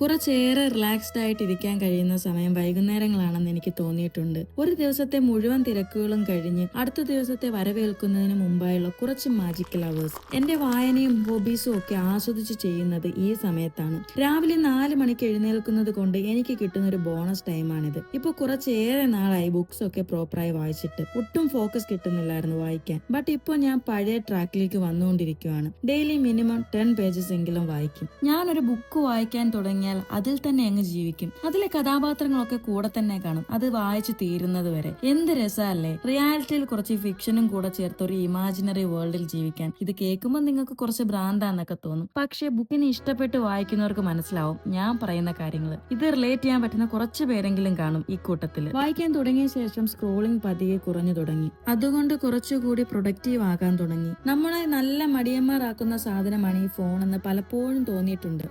കുറച്ചേറെ relaxed ആയിട്ട് ഇരിക്കാൻ കഴിയുന്ന സമയം വൈകുന്നേരങ്ങളാണെന്ന് എനിക്ക് തോന്നിയിട്ടുണ്ട്. ഒരു ദിവസത്തെ മുഴുവൻ തിരക്കുകളും കഴിഞ്ഞ് അടുത്ത ദിവസത്തെ വരവേൽക്കുന്നതിന് മുമ്പായുള്ള കുറച്ച് മാജിക്കൽ അവേഴ്സ് എന്റെ വായനയും ഹോബീസും ഒക്കെ ആസ്വദിച്ച് ചെയ്യുന്നത് ഈ സമയത്താണ്. രാവിലെ നാല് മണിക്ക് എഴുന്നേൽക്കുന്നത് കൊണ്ട് എനിക്ക് കിട്ടുന്ന ഒരു ബോണസ് ടൈമാണിത് ഇപ്പൊ കുറച്ചേറെ നാളായി ബുക്സ് ഒക്കെ പ്രോപ്പറായി വായിച്ചിട്ട്. ഒട്ടും ഫോക്കസ് കിട്ടുന്നില്ലായിരുന്നു വായിക്കാൻ. ബട്ട് ഇപ്പോൾ ഞാൻ പഴയ ട്രാക്കിലേക്ക് വന്നുകൊണ്ടിരിക്കുകയാണ് ഡെയിലി മിനിമം ടെൻ പേജസ് എങ്കിലും വായിക്കും. ഞാനൊരു ബുക്ക് വായിക്കാൻ തുടങ്ങിയാൽ അതിൽ തന്നെ അങ്ങ് ജീവിക്കും. അതിലെ കഥാപാത്രങ്ങളൊക്കെ കൂടെ തന്നെ കാണും. അത് വായിച്ചു തീരുന്നത് വരെ. എന്ത് രസമല്ലേ? റിയാലിറ്റിയിൽ കുറച്ച് ഫിക്ഷനും കൂടെ ചേർത്ത് ഒരു ഇമാജിനറി വേൾഡിൽ ജീവിക്കാൻ. ഇത് കേൾക്കുമ്പോൾ നിങ്ങൾക്ക് കുറച്ച് ഭ്രാന്താന്നൊക്കെ തോന്നും. പക്ഷേ ബുക്കിനെ ഇഷ്ടപ്പെട്ട് വായിക്കുന്നവർക്ക് മനസ്സിലാവും ഞാൻ പറയുന്ന കാര്യങ്ങൾ. ഇത് റിലേറ്റ് ചെയ്യാൻ പറ്റുന്ന കുറച്ച് പേരെങ്കിലും കാണും ഈ കൂട്ടത്തിൽ. വായിക്കാൻ തുടങ്ങിയ ശേഷം സ്ക്രോളിംഗ് പതിയെ കുറഞ്ഞു തുടങ്ങി. അതുകൊണ്ട് കുറച്ചുകൂടി പ്രൊഡക്റ്റീവ് ആകാൻ തുടങ്ങി. നമ്മളെ നല്ല മടിയന്മാരാക്കുന്ന സാധനമാണ് ഈ ഫോൺ എന്ന് പലപ്പോഴും തോന്നിയിട്ടുണ്ട്.